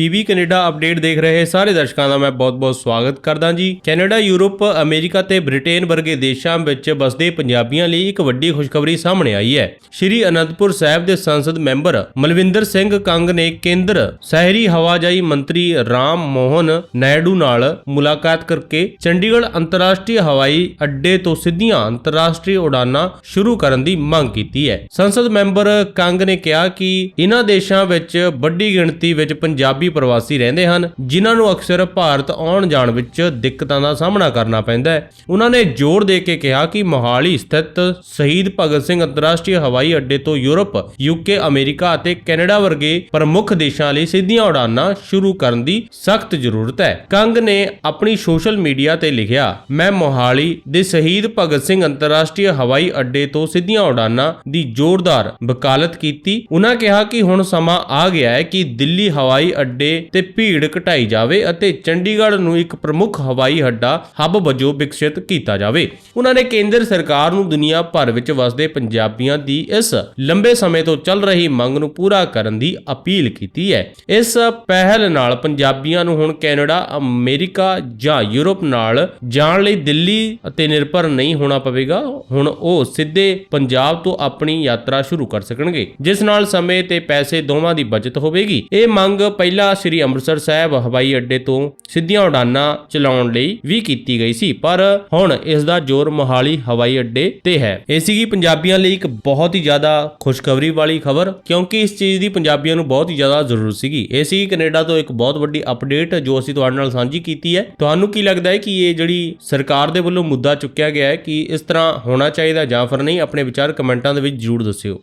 PB Canada update ਦੇਖ ਰਹੇ ਸਾਰੇ ਦਰਸ਼ਕਾਂ ਦਾ ਮੈਂ ਬਹੁਤ-ਬਹੁਤ ਸਵਾਗਤ ਕਰਦਾ ਜੀ। ਕੈਨੇਡਾ, ਯੂਰਪ, ਅਮਰੀਕਾ ਤੇ ਬ੍ਰਿਟੇਨ ਵਰਗੇ ਦੇਸ਼ਾਂ ਵਿੱਚ ਵਸਦੇ ਪੰਜਾਬੀਆਂ ਲਈ ਇੱਕ ਵੱਡੀ ਖੁਸ਼ਖਬਰੀ ਸਾਹਮਣੇ ਆਈ ਹੈ। ਸ਼੍ਰੀ ਅਨੰਦਪੁਰ ਸਾਹਿਬ ਦੇ ਸੰਸਦ ਮੈਂਬਰ ਮਲਵਿੰਦਰ ਸਿੰਘ ਕੰਗ ਨੇ ਕੇਂਦਰ ਸ਼ਹਿਰੀ ਹਵਾਜਾਈ ਮੰਤਰੀ ਰਾਮ ਮੋਹਨ ਨਾਇਡੂ ਨਾਲ ਮੁਲਾਕਾਤ ਕਰਕੇ ਚੰਡੀਗੜ੍ਹ ਅੰਤਰਰਾਸ਼ਟਰੀ ਹਵਾਈ ਅੱਡੇ ਤੋਂ ਸਿੱਧੀਆਂ ਅੰਤਰਰਾਸ਼ਟਰੀ ਉਡਾਨਾਂ ਸ਼ੁਰੂ ਕਰਨ ਦੀ ਮੰਗ ਕੀਤੀ ਹੈ। ਸੰਸਦ ਮੈਂਬਰ ਕੰਗ ਨੇ ਕਿਹਾ ਕਿ ਇਨ੍ਹਾਂ ਦੇਸ਼ਾਂ ਵਿੱਚ ਵੱਡੀ ਗਿਣਤੀ ਵਿੱਚ ਪੰਜਾਬੀ ਪ੍ਰਵਾਸੀ ਰਹਿੰਦੇ ਹਨ, ਜਿਨ੍ਹਾਂ ਨੂੰ ਅਕਸਰ ਭਾਰਤ ਆਉਣ ਜਾਣ ਵਿੱਚ ਦਿੱਕਤਾਂ ਦਾ ਸਾਹਮਣਾ ਕਰਨਾ ਪੈਂਦਾ ਹੈ। ਉਹਨਾਂ ਨੇ ਜ਼ੋਰ ਦੇ ਕੇ ਕਿਹਾ ਕਿ ਮੋਹਾਲੀ ਸਥਿਤ ਸ਼ਹੀਦ ਭਗਤ ਸਿੰਘ ਅੰਤਰਰਾਸ਼ਟਰੀ ਹਵਾਈ ਅੱਡੇ ਤੋਂ ਯੂਰਪ ਯੂਕੇ ਅਮਰੀਕਾ ਅਤੇ ਕੈਨੇਡਾ ਵਰਗੇ ਪ੍ਰਮੁੱਖ ਦੇਸ਼ਾਂ ਲਈ ਸਿੱਧੀਆਂ ਉਡਾਨਾਂ ਸ਼ੁਰੂ ਕਰਨ ਦੀ ਸਖਤ ਜ਼ਰੂਰਤ ਹੈ। ਕੰਗ ਨੇ ਆਪਣੀ ਸੋਸ਼ਲ ਮੀਡੀਆ ਤੇ ਲਿਖਿਆ, ਮੈਂ ਮੋਹਾਲੀ ਦੇ ਸ਼ਹੀਦ ਭਗਤ ਸਿੰਘ ਅੰਤਰਰਾਸ਼ਟਰੀ ਹਵਾਈ ਅੱਡੇ ਤੋਂ ਸਿੱਧੀਆਂ ਉਡਾਨਾਂ ਦੀ ਜ਼ੋਰਦਾਰ ਵਕਾਲਤ ਕੀਤੀ। ਉਹਨਾਂ ਕਿਹਾ ਕਿ ਹੁਣ ਸਮਾਂ ਆ ਗਿਆ ਹੈ ਕਿ ਦਿੱਲੀ ਹਵਾਈ ਅੱਡੇ ਤੇ ਭੀੜ ਘਟਾਈ ਜਾਵੇ ਅਤੇ ਚੰਡੀਗੜ੍ਹ ਨੂੰ ਇੱਕ ਪ੍ਰਮੁੱਖ ਹਵਾਈ ਅੱਡਾ ਹੱਬ ਵਜੋਂ ਵਿਕਸਿਤ ਕੀਤਾ ਜਾਵੇ। ਉਹਨਾਂ ਨੇ ਕੇਂਦਰ ਸਰਕਾਰ ਨੂੰ ਦੁਨੀਆ ਭਰ ਵਿੱਚ ਵਸਦੇ ਪੰਜਾਬੀਆਂ ਦੀ ਇਸ ਲੰਬੇ ਸਮੇਂ ਤੋਂ ਚੱਲ ਰਹੀ ਮੰਗ ਨੂੰ ਪੂਰਾ ਕਰਨ ਦੀ ਅਪੀਲ ਕੀਤੀ ਹੈ। ਇਸ ਪਹਿਲ ਨਾਲ ਪੰਜਾਬੀਆਂ ਨੂੰ ਹੁਣ ਕੈਨੇਡਾ, ਅਮਰੀਕਾ ਜਾਂ ਯੂਰਪ ਨਾਲ ਜਾਣ ਲਈ ਦਿੱਲੀ ਅਤੇ ਨਿਰਭਰ ਨਹੀਂ ਹੋਣਾ ਪਵੇਗਾ। ਹੁਣ ਉਹ ਸਿੱਧੇ ਪੰਜਾਬ ਤੋਂ ਆਪਣੀ ਯਾਤਰਾ ਸ਼ੁਰੂ ਕਰ ਸਕਣਗੇ, ਜਿਸ ਨਾਲ ਸਮੇਂ ਤੇ ਪੈਸੇ ਦੋਵਾਂ ਦੀ ਬਚਤ ਹੋਵੇਗੀ। ਇਹ ਮੰਗ ਪਹਿਲਾਂ ਪਹਿਲਾਂ ਸ੍ਰੀ ਅੰਮ੍ਰਿਤਸਰ ਸਾਹਿਬ ਹਵਾਈ ਅੱਡੇ ਤੋਂ ਸਿੱਧੀਆਂ ਉਡਾਨਾਂ ਚਲਾਉਣ ਲਈ ਵੀ ਕੀਤੀ ਗਈ ਸੀ, ਪਰ ਹੁਣ ਇਸ ਦਾ ਜ਼ੋਰ ਮੋਹਾਲੀ ਹਵਾਈ ਅੱਡੇ ਤੇ ਹੈ। ਇਹ ਸੀਗੀ ਪੰਜਾਬੀਆਂ ਲਈ ਇੱਕ ਬਹੁਤ ਹੀ ਜ਼ਿਆਦਾ ਖੁਸ਼ਖਬਰੀ ਵਾਲੀ ਖਬਰ, ਕਿਉਂਕਿ ਇਸ ਚੀਜ਼ ਦੀ ਪੰਜਾਬੀਆਂ ਨੂੰ ਬਹੁਤ ਹੀ ਜ਼ਿਆਦਾ ਜ਼ਰੂਰਤ ਸੀਗੀ। ਇਹ ਸੀ ਕੈਨੇਡਾ ਤੋਂ ਇੱਕ ਬਹੁਤ ਵੱਡੀ ਅਪਡੇਟ ਜੋ ਅਸੀਂ ਤੁਹਾਡੇ ਨਾਲ ਸਾਂਝੀ ਕੀਤੀ ਹੈ। ਤੁਹਾਨੂੰ ਕੀ ਲੱਗਦਾ ਹੈ ਕਿ ਇਹ ਜਿਹੜੀ ਸਰਕਾਰ ਦੇ ਵੱਲੋਂ ਮੁੱਦਾ ਚੁੱਕਿਆ ਗਿਆ ਹੈ, ਕਿ ਇਸ ਤਰ੍ਹਾਂ ਹੋਣਾ ਚਾਹੀਦਾ ਜਾਂ ਫਿਰ ਨਹੀਂ? ਆਪਣੇ ਵਿਚਾਰ ਕਮੈਂਟਾਂ ਦੇ ਵਿੱਚ ਜ਼ਰੂਰ ਦੱਸਿਓ।